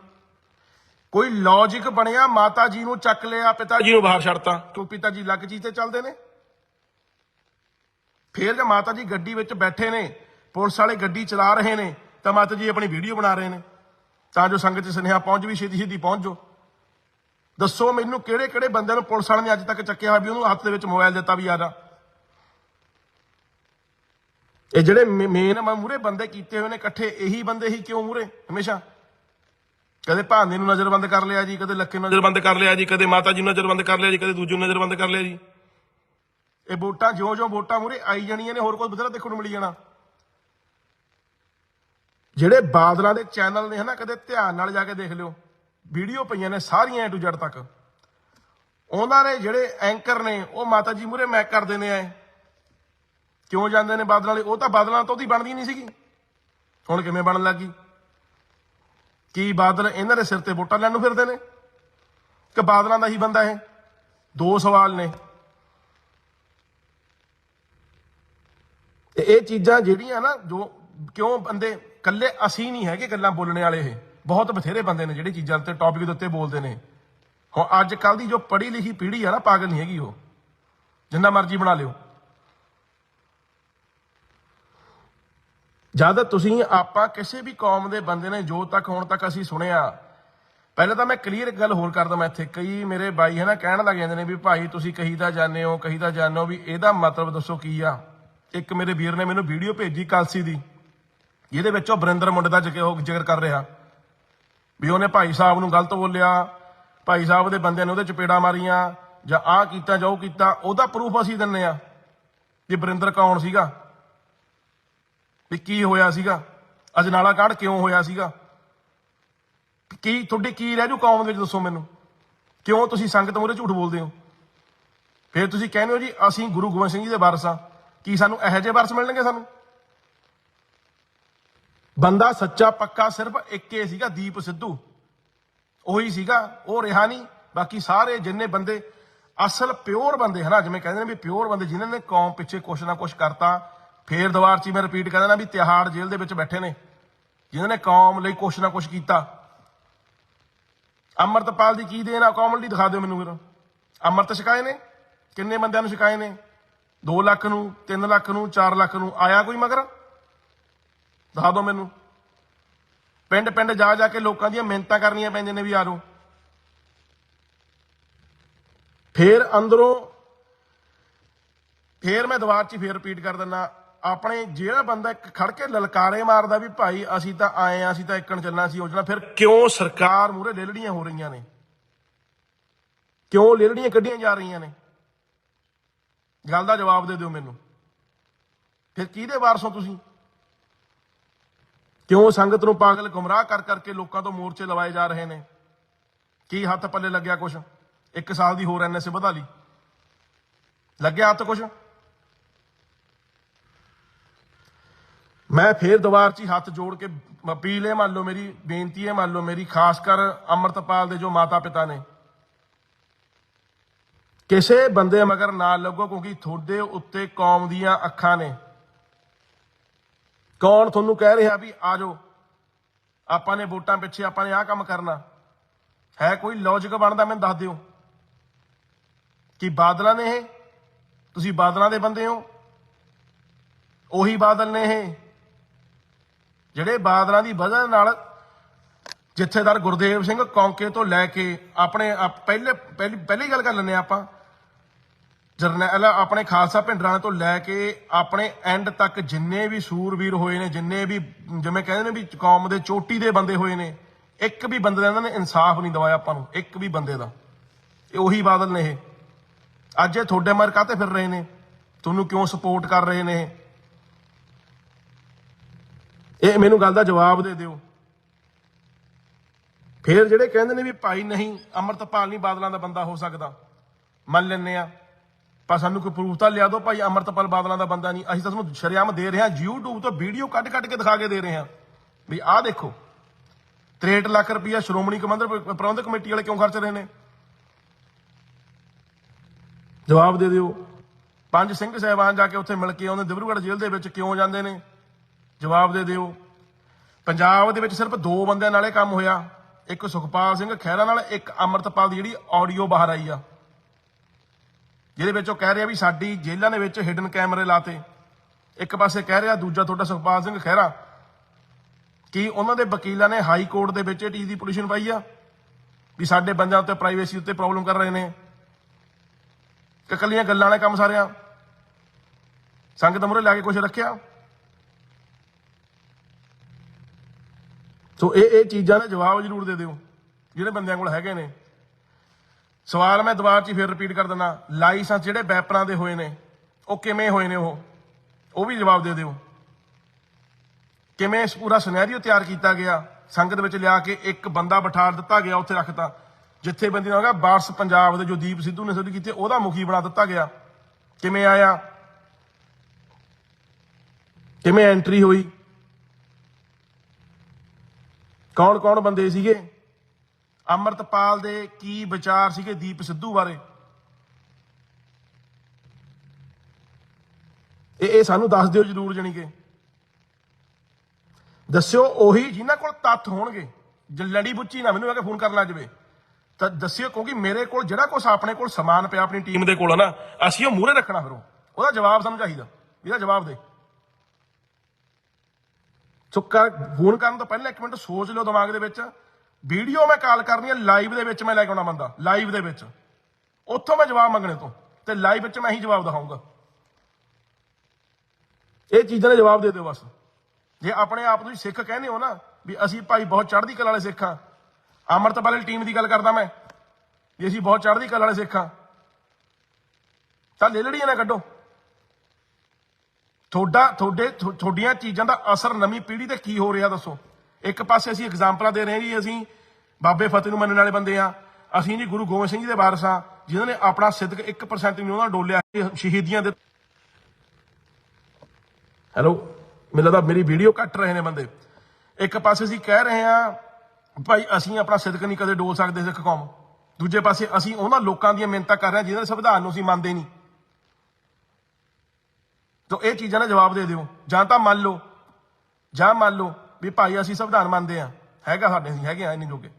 ਕੋਈ ਲੌਜੀਕ ਬਣਿਆ? ਮਾਤਾ ਜੀ ਨੂੰ ਚੱਕ ਲਿਆ ਪਿਤਾ ਜੀ ਨੂੰ ਬਾਹਰ ਛੱਡਤਾ। ਕਿਉਂ ਪਿਤਾ ਜੀ ਲੱਗ ਚੀਜ਼ ਤੇ ਚੱਲਦੇ ਨੇ? ਫੇਰ ਜੇ ਮਾਤਾ ਜੀ ਗੱਡੀ ਵਿੱਚ ਬੈਠੇ ਨੇ ਪੁਲਿਸ ਵਾਲੇ ਗੱਡੀ ਚਲਾ ਰਹੇ ਨੇ ਤਾਂ ਮਾਤਾ ਜੀ ਆਪਣੀ ਵੀਡੀਓ ਬਣਾ ਰਹੇ ਨੇ। ਤਾਂ ਜੋ ਸੰਗਤ 'ਚ ਸੁਨੇਹਾ ਪਹੁੰਚ ਵੀ ਛੇਤੀ ਛੇਤੀ ਪਹੁੰਚ ਜੋ ਦੱਸੋ ਮੈਨੂੰ ਕਿਹੜੇ ਕਿਹੜੇ ਬੰਦਿਆਂ ਨੂੰ ਪੁਲਿਸ ਵਾਲਿਆਂ ਨੇ ਅੱਜ ਤੱਕ ਚੱਕਿਆ ਹੋਇਆ ਵੀ ਉਹਨੂੰ ਹੱਥ ਦੇ ਵਿੱਚ ਮੋਬਾਈਲ ਦਿੱਤਾ ਵੀ ਜਾ ਇਹ ਜਿਹੜੇ ਮੇਨ ਮੂਰੇ ਬੰਦੇ ਕੀਤੇ ਹੋਏ ਨੇ ਇਕੱਠੇ ਇਹੀ ਬੰਦੇ ਹੀ ਕਿਉਂ ਮੂਰੇ ਹਮੇਸ਼ਾ। ਕਦੇ ਭਾਂਦੇ ਨੂੰ ਨਜ਼ਰਬੰਦ ਕਰ ਲਿਆ ਜੀ, ਕਦੇ ਲੱਕੇ ਨੂੰ ਨਜ਼ਰਬੰਦ ਕਰ ਲਿਆ ਜੀ, ਕਦੇ ਮਾਤਾ ਜੀ ਨੂੰ ਨਜ਼ਰਬੰਦ ਕਰ ਲਿਆ ਜੀ, ਕਦੇ ਦੂਜੇ ਨੂੰ ਨਜ਼ਰਬੰਦ ਕਰ ਲਿਆ ਜੀ। ਇਹ ਵੋਟਾਂ ਜਿਉਂ ਜਿਉਂ ਵੋਟਾਂ ਮੂਰੇ ਆਈ ਜਾਣੀਆਂ ਨੇ, ਹੋਰ ਕੋਈ ਬਥੇਰਾ ਦੇਖਣ ਨੂੰ ਮਿਲੀ ਜਾਣਾ। ਜਿਹੜੇ ਬਾਦਲਾਂ ਦੇ ਚੈਨਲ ਨੇ ਹਨਾ, ਕਦੇ ਧਿਆਨ ਨਾਲ ਜਾ ਕੇ ਦੇਖ ਲਿਓ। ਵੀਡੀਓ ਪਈਆਂ ਨੇ ਸਾਰੀਆਂ ਏ ਟੂ ਜ਼ੈਡ ਤੱਕ। ਉਹਨਾਂ ਨੇ ਜਿਹੜੇ ਐਂਕਰ ਨੇ, ਉਹ ਮਾਤਾ ਜੀ ਮੂਰੇ ਮੈਕ ਕਰਦੇ ਨੇ ਐ। ਕਿਉਂ ਜਾਂਦੇ ਨੇ ਬਾਦਲਾਂ ਵਾਲੇ? ਉਹ ਤਾਂ ਬਾਦਲਾਂ ਤੋਂ ਉਹਦੀ ਬਣਦੀ ਨਹੀਂ ਸੀਗੀ। ਹੁਣ ਕਿਵੇਂ ਬਣਨ ਲੱਗੀ ਕੀ ਬਾਦਲ ਇਹਨਾਂ ਦੇ ਸਿਰ ਤੇ ਵੋਟਾਂ ਲੈਣ ਨੂੰ ਫਿਰਦੇ ਨੇ? ਕਿ ਬਾਦਲਾਂ ਦਾ ਹੀ ਬੰਦਾ ਇਹ? ਦੋ ਸਵਾਲ ਨੇ। ਤੇ ਇਹ ਚੀਜ਼ਾਂ ਜਿਹੜੀਆਂ ਨਾ, ਜੋ ਕਿਉਂ ਬੰਦੇ ਕੱਲੇ ਅਸੀਂ ਨਹੀਂ ਹੈਗੇ ਗੱਲਾਂ ਬੋਲਣੇ ਵਾਲੇ ਇਹ। ਬਹੁਤ ਬਥੇਰੇ ਬੰਦੇ ਨੇ ਜਿਹੜੇ ਚੀਜ਼ਾਂ ਤੇ ਟੌਪਿਕ ਦੇ ਉੱਤੇ ਬੋਲਦੇ ਨੇ। ਹੁਣ ਅੱਜ ਕੱਲ ਦੀ ਜੋ ਪੜ੍ਹੀ ਲਿਖੀ ਪੀੜ੍ਹੀ ਆ ਨਾ, ਪਾਗਲ ਨਹੀਂ ਹੈਗੀ ਉਹ। ਜਿੰਨਾ ਮਰਜ਼ੀ ਬਣਾ ਲਿਓ। ਜਦ ਤੁਸੀਂ ਆਪਾਂ ਕਿਸੇ ਵੀ ਕੌਮ ਦੇ ਬੰਦੇ ਨੇ ਜੋ ਤੱਕ ਹੁਣ ਤੱਕ ਅਸੀਂ ਸੁਣਿਆ, ਪਹਿਲਾਂ ਤਾਂ ਮੈਂ ਕਲੀਅਰ ਇੱਕ ਗੱਲ ਹੋਰ ਕਰਦਾ ਮੈਂ ਇੱਥੇ। ਕਈ ਮੇਰੇ ਬਾਈ ਹੈ ਨਾ ਕਹਿਣ ਲੱਗ ਜਾਂਦੇ ਨੇ ਵੀ ਭਾਈ ਤੁਸੀਂ ਕਹੀਦਾ ਜਾਣਦੇ ਹੋ ਕਹੀਦਾ ਜਾਣਦੇ ਹੋ ਵੀ ਇਹਦਾ ਮਤਲਬ ਦੱਸੋ ਕੀ ਆ। ਇੱਕ ਮੇਰੇ ਵੀਰ ਨੇ ਮੈਨੂੰ ਵੀਡੀਓ ਭੇਜੀ ਕਾਲਸੀ ਦੀ, ਜਿਹਦੇ ਵਿੱਚ ਉਹ ਬਰਿੰਦਰ ਮੁੰਡੇ ਦਾ ਜ਼ਿਕਰ ਕਰ ਰਿਹਾ। ਵੀ ਉਹਨੇ ਭਾਈ ਸਾਹਿਬ ਨੂੰ ਗਲਤ ਬੋਲਿਆ, ਭਾਈ ਸਾਹਿਬ ਦੇ ਬੰਦਿਆਂ ਨੇ ਉਹਦੇ ਚਪੇੜਾ ਮਾਰੀਆਂ, ਜਾਂ ਆਹ ਕੀਤਾ ਜਾਂ ਉਹ ਕੀਤਾ, ਉਹਦਾ ਪ੍ਰੂਫ ਅਸੀਂ ਦਿੰਨੇ ਆ। ਵੀ ਬਰਿੰਦਰ ਕੌਣ ਸੀਗਾ? ਵੀ ਕੀ ਹੋਇਆ ਸੀਗਾ? ਅਜਨਾਲਾ ਕਾਂਡ ਕਿਉਂ ਹੋਇਆ ਸੀਗਾ? ਕੀ, ਤੁਹਾਡੀ ਕੀ ਰਹਿ ਜੂ ਕੌਮ ਦੇ ਵਿੱਚ, ਦੱਸੋ ਮੈਨੂੰ। ਕਿਉਂ ਤੁਸੀਂ ਸੰਗਤ ਮੂਹਰੇ ਝੂਠ ਬੋਲਦੇ ਹੋ? ਫਿਰ ਤੁਸੀਂ ਕਹਿੰਦੇ ਹੋ ਜੀ, ਅਸੀਂ ਗੁਰੂ ਗੋਬਿੰਦ ਸਿੰਘ ਜੀ ਦੇ ਵਾਰਸ ਆ ਕੀ ਸਾਨੂੰ ਇਹੋ ਜਿਹੇ ਵਾਰਸ ਮਿਲਣਗੇ ਸਾਨੂੰ? ਬੰਦਾ ਸੱਚਾ, ਪੱਕਾ ਸਿਰਫ ਇੱਕੇ ਸੀਗਾ, ਦੀਪ ਸਿੱਧੂ। ਉਹੀ ਸੀਗਾ, ਉਹ ਰਿਹਾ ਨਹੀਂ। ਬਾਕੀ ਸਾਰੇ ਜਿੰਨੇ ਬੰਦੇ ਅਸਲ ਪਿਓਰ ਬੰਦੇ, ਹਨਾ, ਜਿਵੇਂ ਕਹਿੰਦੇ ਨੇ ਵੀ ਪਿਓਰ ਬੰਦੇ, ਜਿਨ੍ਹਾਂ ਨੇ ਕੌਮ ਪਿੱਛੇ ਕੁਛ ਨਾ ਕੁਛ ਕਰਤਾ ਫੇਰ ਦੁਬਾਰ ਚ ਹੀ ਮੈਂ ਰਿਪੀਟ ਕਰ ਦੇਣਾ ਵੀ ਤਿਹਾੜ ਜੇਲ੍ਹ ਦੇ ਵਿੱਚ ਬੈਠੇ ਨੇ, ਜਿਨ੍ਹਾਂ ਨੇ ਕੌਮ ਲਈ ਕੁਛ ਨਾ ਕੁਛ ਕੀਤਾ। ਅਮਰਤਪਾਲ ਦੀ ਕੀ ਦੇਣ ਆ? ਕੌਮ ਲਈ ਦਿਖਾ ਦਿਓ ਮੈਨੂੰ ਫਿਰ। ਅਮਰਤ ਛਕਾਏ ਨੇ? ਕਿੰਨੇ ਬੰਦਿਆਂ ਨੂੰ ਛਕਾਏ ਨੇ? 2 ਲੱਖ ਨੂੰ 3 ਲੱਖ ਨੂੰ 4 ਲੱਖ ਨੂੰ, ਆਇਆ ਕੋਈ ਮਗਰ? ਦਿਖਾ ਦਿਓ ਮੈਨੂੰ। ਪਿੰਡ ਪਿੰਡ ਜਾ ਜਾ ਕੇ ਲੋਕਾਂ ਦੀਆਂ ਮਿਹਨਤਾਂ ਕਰਨੀਆਂ ਪੈਂਦੀਆਂ ਨੇ ਵੀ ਯਾਰੋ ਫੇਰ ਅੰਦਰੋਂ, ਫੇਰ ਮੈਂ ਦੁਬਾਰ 'ਚ ਹੀ ਫੇਰ ਰਿਪੀਟ ਕਰ ਦਿੰਦਾ। ਆਪਣੇ ਜਿਹੜਾ ਬੰਦਾ ਇੱਕ ਖੜ ਕੇ ਲਲਕਾਰੇ ਮਾਰਦਾ ਵੀ ਭਾਈ ਅਸੀਂ ਤਾਂ ਆਏ ਆ, ਅਸੀਂ ਤਾਂ ਇੱਕਣ ਚੱਲਣਾ ਸੀ ਯੋਜਨਾ ਫਿਰ ਕਿਉਂ ਸਰਕਾਰ ਮੂਰੇ ਲੇਲੜੀਆਂ ਹੋ ਰਹੀਆਂ ਨੇ? ਕਿਉਂ ਲੇਲੜੀਆਂ ਕੱਢੀਆਂ ਜਾ ਰਹੀਆਂ ਨੇ? ਗੱਲ ਦਾ ਜਵਾਬ ਦੇ ਦਿਓ ਮੈਨੂੰ। ਫਿਰ ਕਿਹਦੇ ਵਾਰਸ ਹੋ ਤੁਸੀਂ? ਕਿਉਂ ਸੰਗਤ ਨੂੰ ਪਾਗਲ ਗੁੰਮਰਾਹ ਕਰ ਕਰਕੇ ਲੋਕਾਂ ਤੋਂ ਮੋਰਚੇ ਲਵਾਏ ਜਾ ਰਹੇ ਨੇ? ਕੀ ਹੱਥ ਪੱਲੇ ਲੱਗਿਆ ਕੁਛ? ਇੱਕ ਸਾਲ ਦੀ ਹੋਰ ਐਨਐਸ ਵਧਾ ਲਈ। ਲੱਗਿਆ ਹੱਥ ਕੁਛ? ਮੈਂ ਫੇਰ ਦੁਬਾਰ 'ਚ ਹੀ ਹੱਥ ਜੋੜ ਕੇ ਅਪੀਲ ਹੈ ਮੰਨ ਲਓ, ਮੇਰੀ ਬੇਨਤੀ ਹੈ ਮੰਨ ਲਓ, ਮੇਰੀ ਖਾਸ ਕਰ ਅਮਰਤਪਾਲ ਦੇ ਜੋ ਮਾਤਾ ਪਿਤਾ ਨੇ। ਕਿਸੇ ਬੰਦੇ ਮਗਰ ਨਾ ਲੱਗੋ, ਕਿਉਂਕਿ ਤੁਹਾਡੇ ਉੱਤੇ ਕੌਮ ਦੀਆਂ ਅੱਖਾਂ ਨੇ। ਕੌਣ ਤੁਹਾਨੂੰ ਕਹਿ ਰਿਹਾ ਵੀ ਆ ਜਾਓ, ਆਪਾਂ ਨੇ ਵੋਟਾਂ ਪਿੱਛੇ ਆਪਾਂ ਨੇ ਆਹ ਕੰਮ ਕਰਨਾ। ਹੈ ਕੋਈ ਲੌਜੀਕ ਬਣਦਾ, ਮੈਨੂੰ ਦੱਸ ਦਿਓ। ਕਿ ਬਾਦਲਾਂ ਨੇ ਇਹ? ਤੁਸੀਂ ਬਾਦਲਾਂ ਦੇ ਬੰਦੇ ਹੋ? ਉਹੀ ਬਾਦਲ ਨੇ ਇਹ। ਜਿਹੜੇ ਬਾਦਲਾਂ ਦੀ ਵਜ੍ਹਾ ਨਾਲ ਜਥੇਦਾਰ ਗੁਰਦੇਵ ਸਿੰਘ ਕੌਂਕੇ ਤੋਂ ਲੈ ਕੇ ਆਪਣੇ ਆਪ- ਪਹਿਲੇ, ਪਹਿਲੀ ਪਹਿਲੀ ਗੱਲ ਕਰ ਲੈਂਦੇ ਹਾਂ ਆਪਾਂ। ਜਰਨੈਲ ਆਪਣੇ ਖਾਲਸਾ ਭਿੰਡਰਾਂ ਤੋਂ ਲੈ ਕੇ ਆਪਣੇ ਐਂਡ ਤੱਕ ਜਿੰਨੇ ਵੀ ਸੂਰਵੀਰ ਹੋਏ ਨੇ, ਜਿੰਨੇ ਵੀ ਜਿਵੇਂ ਕਹਿੰਦੇ ਨੇ ਵੀ ਕੌਮ ਦੇ ਚੋਟੀ ਦੇ ਬੰਦੇ ਹੋਏ ਨੇ, ਇੱਕ ਵੀ ਬੰਦੇ ਦਾ ਇਹਨਾਂ ਨੇ ਇਨਸਾਫ ਨਹੀਂ ਦਵਾਇਆ ਆਪਾਂ ਨੂੰ, ਇੱਕ ਵੀ ਬੰਦੇ ਦਾ। ਇਹ ਉਹੀ ਬਾਦਲ ਨੇ ਇਹ। ਅੱਜ ਇਹ ਤੁਹਾਡੇ ਮਰ ਕਾਤੇ ਫਿਰ ਰਹੇ ਨੇ? ਤੁਹਾਨੂੰ ਕਿਉਂ ਸਪੋਰਟ ਕਰ ਰਹੇ ਨੇ ਇਹ? ਇਹ ਮੈਨੂੰ ਗੱਲ ਦਾ ਜਵਾਬ ਦੇ ਦਿਓ। ਫਿਰ ਜਿਹੜੇ ਕਹਿੰਦੇ ਨੇ ਵੀ ਭਾਈ ਨਹੀਂ, ਅਮਰਤਪਾਲ ਨਹੀਂ ਬਾਦਲਾਂ ਦਾ ਬੰਦਾ ਹੋ ਸਕਦਾ। ਮੰਨ ਲੈਨੇ ਆ ਪਰ ਸਾਨੂੰ ਕੋਈ ਪ੍ਰੂਫ ਤਾਂ ਲਿਆ ਦਿਓ ਭਾਈ, ਅਮਰਤਪਾਲ ਬਾਦਲਾਂ ਦਾ ਬੰਦਾ ਨਹੀਂ। ਅਸੀਂ ਤਾਂ ਤੁਹਾਨੂੰ ਸ਼ਰੇਆਮ ਦੇ ਰਹੇ ਹਾਂ, YouTube ਤੋਂ ਵੀਡੀਓ ਕੱਢ ਕੱਢ ਕੇ ਦਿਖਾ ਕੇ ਦੇ ਰਹੇ ਹਾਂ। ਵੀ ਆਹ ਦੇਖੋ 63 ਲੱਖ ਰੁਪਇਆ ਸ਼੍ਰੋਮਣੀ ਕਮੰਦਰ ਪ੍ਰਬੰਧਕ ਕਮੇਟੀ ਵਾਲੇ ਕਿਉਂ ਖਰਚ ਰਹੇ ਨੇ? ਜਵਾਬ ਦੇ ਦਿਓ। ਪੰਜ ਸਿੰਘ ਸਹਿਬਾਨ ਜਾ ਕੇ ਉੱਥੇ ਮਿਲ ਕੇ ਆਉਂਦੇ, ਦਿਬਰੂਗੜ੍ਹ ਜੇਲ੍ਹ ਦੇ ਵਿੱਚ ਕਿਉਂ ਜਾਂਦੇ ਨੇ? ਜਵਾਬ ਦੇ ਦਿਓ। ਪੰਜਾਬ ਦੇ ਵਿੱਚ ਸਿਰਫ ਦੋ ਬੰਦਿਆਂ ਨਾਲੇ ਕੰਮ ਹੋਇਆ। ਇੱਕ ਸੁਖਪਾਲ ਸਿੰਘ ਖਹਿਰਾ ਨਾਲ ਇੱਕ ਅਮਰਤਪਾਲ ਦੀ ਜਿਹੜੀ ਆਡੀਓ ਬਾਹਰ ਆਈ ਆ। ਜਿਹਦੇ ਵਿੱਚ ਉਹ ਕਹਿ ਰਿਹਾ ਵੀ ਸਾਡੀ ਜੇਲ੍ਹਾਂ ਦੇ ਵਿੱਚ ਹਿਡਨ ਕੈਮਰੇ ਲਾਤੇ। ਇੱਕ ਪਾਸੇ ਕਹਿ ਰਿਹਾ ਦੂਜਾ ਤੁਹਾਡਾ ਸੁਖਪਾਲ ਸਿੰਘ ਖਹਿਰਾ। ਕਿ ਉਹਨਾਂ ਦੇ ਵਕੀਲਾਂ ਨੇ ਹਾਈ ਕੋਰਟ ਦੇ ਵਿੱਚ ਇਹ ਚੀਜ਼ ਦੀ ਪੋਜੀਸ਼ਨ ਪਾਈ ਆ? ਵੀ ਸਾਡੇ ਬੰਦਿਆਂ ਉੱਤੇ ਪ੍ਰਾਈਵੇਸੀ ਉੱਤੇ ਪ੍ਰੋਬਲਮ ਕਰ ਰਹੇ ਨੇ। ਕਿ ਕੱਲੀਆਂ ਗੱਲਾਂ ਵਾਲੇ ਕੰਮ ਸਾਰਿਆਂ। ਸੰਗਤ ਮੁਰੇ ਲਾ ਕੇ ਕੁਝ ਰੱਖਿਆ? ਸੋ ਇਹ ਇਹ ਚੀਜ਼ਾਂ ਦਾ ਜਵਾਬ ਜ਼ਰੂਰ ਦੇ ਦਿਓ, ਜਿਹੜੇ ਬੰਦਿਆਂ ਕੋਲ ਹੈਗੇ ਨੇ। ਸਵਾਲ ਮੈਂ ਦੁਬਾਰਾ ਚ ਹੀ ਫਿਰ ਰਿਪੀਟ ਕਰ ਦਿੰਦਾ, ਲਾਇਸੈਂਸ ਜਿਹੜੇ ਵੈਪਰਾਂ ਦੇ ਹੋਏ ਨੇ, ਉਹ ਕਿਵੇਂ ਹੋਏ ਨੇ ਉਹ? ਉਹ ਵੀ ਜਵਾਬ ਦੇ ਦਿਓ। ਕਿਵੇਂ ਇਸ ਪੂਰਾ ਸਿਨੈਰੀਓ ਤਿਆਰ ਕੀਤਾ ਗਿਆ? ਸੰਗਤ ਵਿੱਚ ਲਿਆ ਕੇ ਇੱਕ ਬੰਦਾ ਬਿਠਾ ਦਿੱਤਾ ਗਿਆ, ਉੱਥੇ ਰੱਖਤਾ। ਜਿੱਥੇ ਬੰਦੀ ਹੋਗਾ ਬਾਰਸ ਪੰਜਾਬ ਦੇ ਜੋ ਦੀਪ ਸਿੱਧੂ ਨੇ ਸਿੱਧੂ ਕੀਤੇ, ਉਹਦਾ ਮੁਖੀ ਬਣਾ ਦਿੱਤਾ ਗਿਆ। ਕਿਵੇਂ ਆਇਆ? ਕਿਵੇਂ ਐਂਟਰੀ ਹੋਈ? ਕੌਣ ਕੌਣ ਬੰਦੇ ਸੀਗੇ? ਅਮਰਤਪਾਲ ਦੇ ਕੀ ਵਿਚਾਰ ਸੀਗੇ ਦੀਪ ਸਿੱਧੂ ਬਾਰੇ? ਇਹ ਇਹ ਸਾਨੂੰ ਦੱਸ ਦਿਓ ਜਰੂਰ ਜਣੀ ਕਿ। ਦੱਸਿਓ ਉਹੀ ਜਿਨ੍ਹਾਂ ਕੋਲ ਤੱਥ ਹੋਣਗੇ। ਜੇ ਲੜੀ ਬੁੱਚੀ ਨਾ ਮੈਨੂੰ ਆ ਕੇ ਫੋਨ ਕਰਨ ਲੱਗ ਜਵੇ। ਤਾਂ ਦੱਸਿਓ ਕਿਉਂਕਿ ਮੇਰੇ ਕੋਲ ਜਿਹੜਾ ਕੁਛ ਆਪਣੇ ਕੋਲ ਸਮਾਨ ਪਿਆ ਆਪਣੀ ਟੀਮ ਦੇ ਕੋਲ ਹੈ ਨਾ ਅਸੀਂ ਉਹ ਮੂਹਰੇ ਰੱਖਣਾ ਫਿਰ ਉਹਦਾ ਜਵਾਬ ਸਾਨੂੰ ਚਾਹੀਦਾ। ਇਹਦਾ ਜਵਾਬ ਦੇ। ਚੁੱਕਾ ਫੋਨ ਕਰਨ ਤੋਂ ਪਹਿਲਾਂ ਇੱਕ ਮਿੰਟ ਸੋਚ ਲਿਓ ਦਿਮਾਗ ਦੇ ਵਿੱਚ। ਵੀਡੀਓ ਮੈਂ ਕਾਲ ਕਰਨੀ ਹੈ ਲਾਈਵ ਦੇ ਵਿੱਚ ਮੈਂ ਲੈ ਕੇ ਆਉਣਾ ਬੰਦਾ ਲਾਈਵ ਦੇ ਵਿੱਚ। ਉੱਥੋਂ ਮੈਂ ਜਵਾਬ ਮੰਗਣੇ ਤੋਂ, ਤੇ ਲਾਈਵ ਵਿੱਚ ਮੈਂ ਹੀ ਜਵਾਬ ਦਿਖਾਉਂਗਾ ਇਹ ਚੀਜ਼ਾਂ ਦੇ ਜਵਾਬ ਦੇ ਦਿਓ ਬਸ। ਜੇ ਆਪਣੇ ਆਪ ਤੁਸੀਂ ਸਿੱਖ ਕਹਿੰਦੇ ਹੋ ਨਾ, ਵੀ ਅਸੀਂ ਭਾਈ ਬਹੁਤ ਚੜ੍ਹਦੀ ਕਲਾ ਵਾਲੇ ਸਿੱਖ ਹਾਂ ਅਮਰਤਪਾਲ ਵਾਲੀ ਟੀਮ ਦੀ ਗੱਲ ਕਰਦਾ ਮੈਂ, ਵੀ ਅਸੀਂ ਬਹੁਤ ਚੜ੍ਹਦੀ ਕਲਾ ਵਾਲੇ ਸਿੱਖ ਹਾਂ ਤਾਂ ਲੇਲੜੀਆਂ ਨਾ ਕੱਢੋ। ਤੁਹਾਡਾ, ਤੁਹਾਡੇ ਤੁਹਾਡੀਆਂ ਚੀਜ਼ਾਂ ਦਾ ਅਸਰ ਨਵੀਂ ਪੀੜ੍ਹੀ ਤੇ ਕੀ ਹੋ ਰਿਹਾ ਦੱਸੋ? ਇੱਕ ਪਾਸੇ ਅਸੀਂ ਐਗਜ਼ਾਮਪਲਾਂ ਦੇ ਰਹੇ ਹਾਂ ਜੀ, ਅਸੀਂ ਬਾਬੇ ਫਤਿਹ ਨੂੰ ਮੰਨਣ ਵਾਲੇ ਬੰਦੇ ਆ ਅਸੀਂ ਜੀ ਗੁਰੂ ਗੋਬਿੰਦ ਸਿੰਘ ਜੀ ਦੇ ਵਾਰਸ ਆ ਜਿਨ੍ਹਾਂ ਨੇ ਆਪਣਾ ਸਿੱਧਕ 1% ਨਹੀਂ ਉਹਨਾਂ ਡੋਲਿਆ ਸ਼ਹੀਦੀਆਂ ਦੇ ਹੈਲੋ ਮੈਨੂੰ ਲੱਗਦਾ ਮੇਰੀ ਵੀਡੀਓ ਕੱਟ ਰਹੇ ਨੇ ਬੰਦੇ। ਇੱਕ ਪਾਸੇ ਅਸੀਂ ਕਹਿ ਰਹੇ ਹਾਂ, ਭਾਈ ਅਸੀਂ ਆਪਣਾ ਸਿੱਧਕ ਨਹੀਂ ਕਦੇ ਡੋਲ ਸਕਦੇ ਸਿੱਖ ਕੌਮ। ਦੂਜੇ ਪਾਸੇ ਅਸੀਂ ਉਹਨਾਂ ਲੋਕਾਂ ਦੀਆਂ ਮਿਹਨਤਾਂ ਕਰ ਰਹੇ ਹਾਂ ਜਿਹਨਾਂ ਦੇ ਸੰਵਿਧਾਨ ਨੂੰ ਅਸੀਂ ਮੰਨਦੇ ਨਹੀਂ। ਤੋ ਇਹ ਚੀਜ਼ਾਂ ਦਾ ਜਵਾਬ ਦੇ ਦਿਓ। ਜਾਂ ਤਾਂ ਮੰਨ ਲਓ ਜਾਂ ਮੰਨ ਲਓ ਵੀ ਭਾਈ ਅਸੀਂ ਸੰਵਿਧਾਨ ਮੰਨਦੇ ਆ ਹੈਗਾ ਸਾਡੇ ਅਸੀਂ ਹੈਗੇ ਆ ਇੰਨੇ ਜੋਗੇ।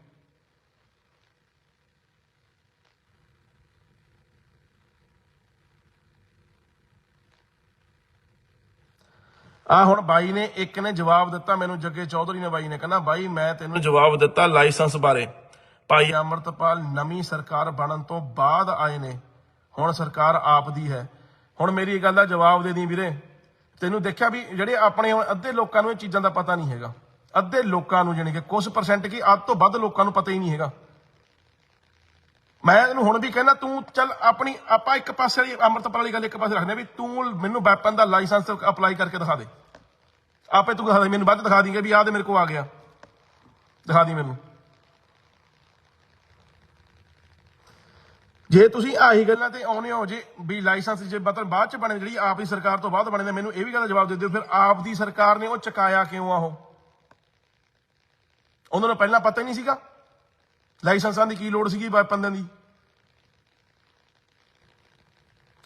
ਆ ਹੁਣ ਬਾਈ ਨੇ ਇੱਕ ਨੇ ਜਵਾਬ ਦਿੱਤਾ ਮੈਨੂੰ ਜੱਗੇ ਚੌਧਰੀ ਨੇ ਬਾਈ ਨੇ ਕਹਿੰਦਾ ਬਾਈ ਮੈਂ ਤੈਨੂੰ ਜਵਾਬ ਦਿੱਤਾ ਲਾਇਸੈਂਸ ਬਾਰੇ। ਭਾਈ ਅਮਰਤਪਾਲ ਨਵੀਂ ਸਰਕਾਰ ਬਣਨ ਤੋਂ ਬਾਅਦ ਆਏ ਨੇ। ਹੁਣ ਸਰਕਾਰ ਆਪ ਦੀ ਹੈ। ਹੁਣ ਮੇਰੀ ਇਹ ਗੱਲ ਦਾ ਜਵਾਬ ਦੇ ਦੀ ਵੀਰੇ। ਤੈਨੂੰ ਦੇਖਿਆ ਵੀ ਜਿਹੜੇ ਆਪਣੇ ਹੁਣ ਅੱਧੇ ਲੋਕਾਂ ਨੂੰ ਇਹ ਚੀਜ਼ਾਂ ਦਾ ਪਤਾ ਨਹੀਂ ਹੈਗਾ। ਅੱਧੇ ਲੋਕਾਂ ਨੂੰ ਜਾਣੀ ਕਿ ਕੁਝ ਪਰਸੈਂਟ ਕੀ ਅੱਧ ਤੋਂ ਵੱਧ ਲੋਕਾਂ ਨੂੰ ਪਤਾ ਹੀ ਨਹੀਂ ਹੈਗਾ। ਮੈਂ ਇਹਨੂੰ ਹੁਣ ਵੀ ਕਹਿੰਦਾ, ਤੂੰ ਚੱਲ ਆਪਣੀ, ਆਪਾਂ ਇੱਕ ਪਾਸੇ ਵਾਲੀ ਅਮਰਤਪਾਲ ਵਾਲੀ ਗੱਲ ਇੱਕ ਪਾਸੇ ਰੱਖਦੇ ਹਾਂ ਵੀ ਤੂੰ ਮੈਨੂੰ ਵੈਪਨ ਦਾ ਲਾਇਸੈਂਸ ਅਪਲਾਈ ਕਰਕੇ ਦਿਖਾ ਦੇ। ਆਪੇ ਤੂੰ ਦਿਖਾ ਦੇ, ਮੈਨੂੰ ਵੱਧ ਦਿਖਾ ਦੇਂਗੇ ਵੀ ਆਹ ਤੇ ਮੇਰੇ ਕੋ ਆ ਗਿਆ। ਦਿਖਾ ਦੇ ਮੈਨੂੰ। ਜੇ ਤੁਸੀਂ ਆਹੀ ਗੱਲਾਂ ਤੇ ਆਉਨੇ ਹੋ ਜੇ ਵੀ ਲਾਇਸੈਂਸ ਜੇ ਮਤਲਬ ਬਾਅਦ ਚ ਬਣੇ, ਜਿਹੜੀ ਆਪ ਦੀ ਸਰਕਾਰ ਤੋਂ ਬਾਅਦ ਬਣੇ ਨੇ, ਮੈਨੂੰ ਇਹ ਵੀ ਗੱਲ ਦਾ ਜਵਾਬ ਦੇ ਦਿਓ, ਫਿਰ ਆਪ ਦੀ ਸਰਕਾਰ ਨੇ ਉਹ ਚਕਾਇਆ ਕਿਉਂ ਆ ਉਹ? ਉਹਨਾਂ ਨੂੰ ਪਹਿਲਾਂ ਪਤਾ ਹੀ ਨਹੀਂ ਸੀਗਾ। ਲਾਇਸੈਂਸਾਂ ਦੀ ਕੀ ਲੋੜ ਸੀਗੀ ਵੈਪਨ ਦੀ?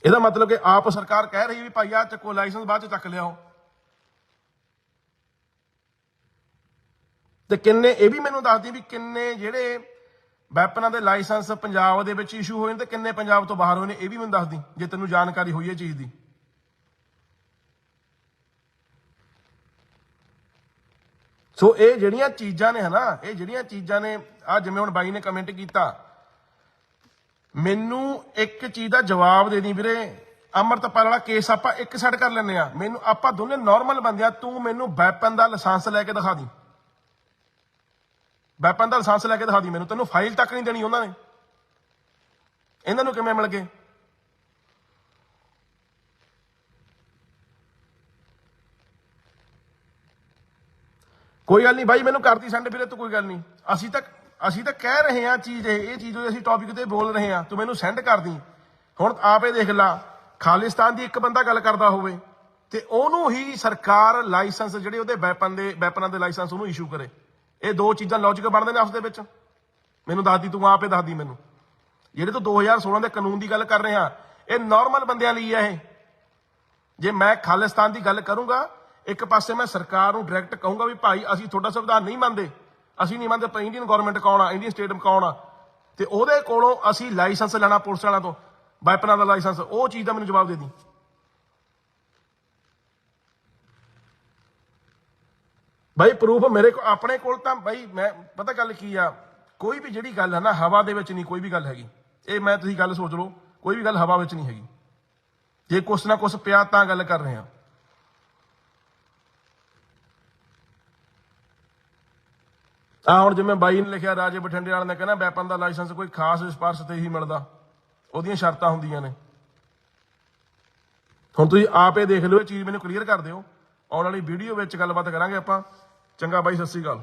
ਇਹਦਾ ਮਤਲਬ ਕਿ ਆਪ ਸਰਕਾਰ ਕਹਿ ਰਹੀ ਵੀ ਭਾਈ ਆ ਚੱਕੋ, ਲਾਇਸੈਂਸ ਬਾਅਦ ਚ ਚੱਕ ਲਿਆਓ। ਤੇ ਕਿੰਨੇ, ਇਹ ਵੀ ਮੈਨੂੰ ਦੱਸਦੀ ਵੀ ਕਿੰਨੇ ਜਿਹੜੇ ਵੈਪਨਾਂ ਦੇ ਲਾਇਸੈਂਸ ਪੰਜਾਬ ਦੇ ਵਿੱਚ ਇਸ਼ੂ ਹੋਏ ਨੇ ਤੇ ਕਿੰਨੇ ਪੰਜਾਬ ਤੋਂ ਬਾਹਰ ਹੋਏ ਨੇ ਇਹ ਵੀ ਮੈਨੂੰ ਦੱਸਦੀ ਜੇ ਤੈਨੂੰ ਜਾਣਕਾਰੀ ਹੋਈ ਇਹ ਚੀਜ਼ ਦੀ। ਸੋ ਇਹ ਜਿਹੜੀਆਂ ਚੀਜ਼ਾਂ ਨੇ ਹਨਾ, ਇਹ ਜਿਹੜੀਆਂ ਚੀਜ਼ਾਂ ਨੇ ਆ ਜਿਵੇਂ ਹੁਣ ਬਾਈ ਨੇ ਕਮੈਂਟ ਕੀਤਾ, ਮੈਨੂੰ ਇੱਕ ਚੀਜ਼ ਦਾ ਜਵਾਬ ਦੇ ਦੀ ਵੀਰੇ। ਅਮਰਤਪਾਲ ਵਾਲਾ ਕੇਸ ਆਪਾਂ ਇੱਕ ਸਾਈਡ ਕਰ ਲੈਨੇ ਆ ਮੈਨੂੰ ਆਪਾਂ ਦੋਨੇ ਨਾਰਮਲ ਬੰਦੇ ਤੂੰ ਮੈਨੂੰ ਵੈਪਨ ਦਾ ਲਾਇਸੈਂਸ ਲੈ ਕੇ ਦਿਖਾ ਦੀ। ਵੈਪਨ ਦਾ ਲਾਇਸੈਂਸ ਲੈ ਕੇ ਦਿਖਾ ਦੀ ਮੈਨੂੰ, ਤੈਨੂੰ ਫਾਈਲ ਤੱਕ ਨਹੀਂ ਦੇਣੀ ਉਹਨਾਂ ਨੇ। ਇਹਨਾਂ ਨੂੰ ਕਿਵੇਂ ਮਿਲ ਗਏ? ਕੋਈ ਗੱਲ ਨਹੀਂ ਬਾਈ, ਮੈਨੂੰ ਕਰਦੀ ਸੈਂਡ ਵੀਰੇ, ਤੂੰ ਕੋਈ ਗੱਲ ਨਹੀਂ। ਅਸੀਂ ਤਾਂ ਅਸੀਂ ਤਾਂ ਕਹਿ ਰਹੇ ਹਾਂ ਚੀਜ਼ ਇਹ ਇਹ ਚੀਜ਼ ਅਸੀਂ ਟੌਪਿਕ ਤੇ ਬੋਲ ਰਹੇ ਹਾਂ। ਤੂੰ ਮੈਨੂੰ ਸੈਂਡ ਕਰਦੀ। ਹੁਣ ਆਪੇ ਦੇਖ ਲਾ, ਖਾਲਿਸਤਾਨ ਦੀ ਇੱਕ ਬੰਦਾ ਗੱਲ ਕਰਦਾ ਹੋਵੇ, ਤੇ ਉਹਨੂੰ ਹੀ ਸਰਕਾਰ ਲਾਇਸੈਂਸ ਜਿਹੜੇ ਉਹਦੇ ਵੈਪਨ ਦੇ, ਵੈਪਨਾਂ ਦੇ ਲਾਇਸੈਂਸ ਉਹਨੂੰ ਇਸ਼ੂ ਕਰੇ। ਇਹ ਦੋ ਚੀਜ਼ਾਂ ਲੌਜੀਕ ਬਣਦੇ ਨੇ ਆਪਸ ਦੇ ਵਿੱਚ। ਮੈਨੂੰ ਦੱਸਦੀ, ਤੂੰ ਆਪੇ ਦੱਸਦੀ ਮੈਨੂੰ। ਜਿਹੜੇ ਤੂੰ 2016 ਦੇ ਕਾਨੂੰਨ ਦੀ ਗੱਲ ਕਰ ਰਹੇ ਹਾਂ ਇਹ ਨਾਰਮਲ ਬੰਦਿਆਂ ਲਈ ਹੈ ਇਹ। ਜੇ ਮੈਂ ਖਾਲਿਸਤਾਨ ਦੀ ਗੱਲ ਕਰੂੰਗਾ, ਇੱਕ ਪਾਸੇ ਮੈਂ ਸਰਕਾਰ ਨੂੰ ਡਾਇਰੈਕਟ ਕਹੂੰਗਾ ਵੀ ਭਾਈ, ਅਸੀਂ ਤੁਹਾਡਾ ਸੰਵਿਧਾਨ ਨਹੀਂ ਮੰਨਦੇ। ਅਸੀਂ ਨਹੀਂ ਮੰਨਦੇ ਪਰ ਇੰਡੀਅਨ ਗਵਰਨਮੈਂਟ ਕੌਣ ਆ, ਇੰਡੀਅਨ ਸਟੇਟ ਕੌਣ ਆ। ਤੇ ਉਹਦੇ ਕੋਲੋਂ ਅਸੀਂ ਲਾਇਸੈਂਸ ਲੈਣਾ ਪੁਲਿਸ ਵਾਲਿਆਂ ਤੋਂ ਵੈਪਨਾਂ ਦਾ ਲਾਇਸੈਂਸ ਉਹ ਚੀਜ਼ ਦਾ ਮੈਨੂੰ ਜਵਾਬ ਦੇ ਦੀ। ਬਾਈ ਪ੍ਰੂਫ ਮੇਰੇ ਕੋਲ ਆਪਣੇ ਕੋਲ ਤਾਂ ਬਾਈ, ਮੈਂ ਪਤਾ ਗੱਲ ਕੀ ਆ? ਕੋਈ ਵੀ ਜਿਹੜੀ ਗੱਲ ਹੈ ਨਾ, ਹਵਾ ਦੇ ਵਿੱਚ ਨਹੀਂ ਕੋਈ ਵੀ ਗੱਲ ਹੈਗੀ। ਇਹ ਮੈਂ, ਤੁਸੀਂ ਗੱਲ ਸੋਚ ਲਓ, ਕੋਈ ਵੀ ਗੱਲ ਹਵਾ ਵਿੱਚ ਨਹੀਂ ਹੈਗੀ। ਜੇ ਕੁਛ ਨਾ ਕੁਛ ਪਿਆ ਤਾਂ ਗੱਲ ਕਰ ਰਹੇ ਆ। ਆ ਹੁਣ ਜਿਵੇਂ ਬਾਈ ਨੇ ਲਿਖਿਆ, ਰਾਜੇ ਬਠਿੰਡੇ ਵਾਲਿਆਂ ਨੇ ਕਹਿੰਦਾ ਵੈਪਨ ਦਾ ਲਾਇਸੈਂਸ ਕੋਈ ਖਾਸ ਸਪਰਸ਼ ਤੇ ਹੀ ਮਿਲਦਾ। ਉਹਦੀਆਂ ਸ਼ਰਤਾਂ ਹੁੰਦੀਆਂ ਨੇ। ਹੁਣ ਤੁਸੀਂ ਆਪੇ ਦੇਖ ਲਿਓ, ਇਹ ਚੀਜ਼ ਮੈਨੂੰ ਕਲੀਅਰ ਕਰ ਦਿਓ। ਆਉਣ ਵਾਲੀ ਵੀਡੀਓ ਵਿੱਚ ਗੱਲਬਾਤ ਕਰਾਂਗੇ ਆਪਾਂ। ਚੰਗਾ ਬਾਈ ਸਤਿ ਸ੍ਰੀ ਅਕਾਲ।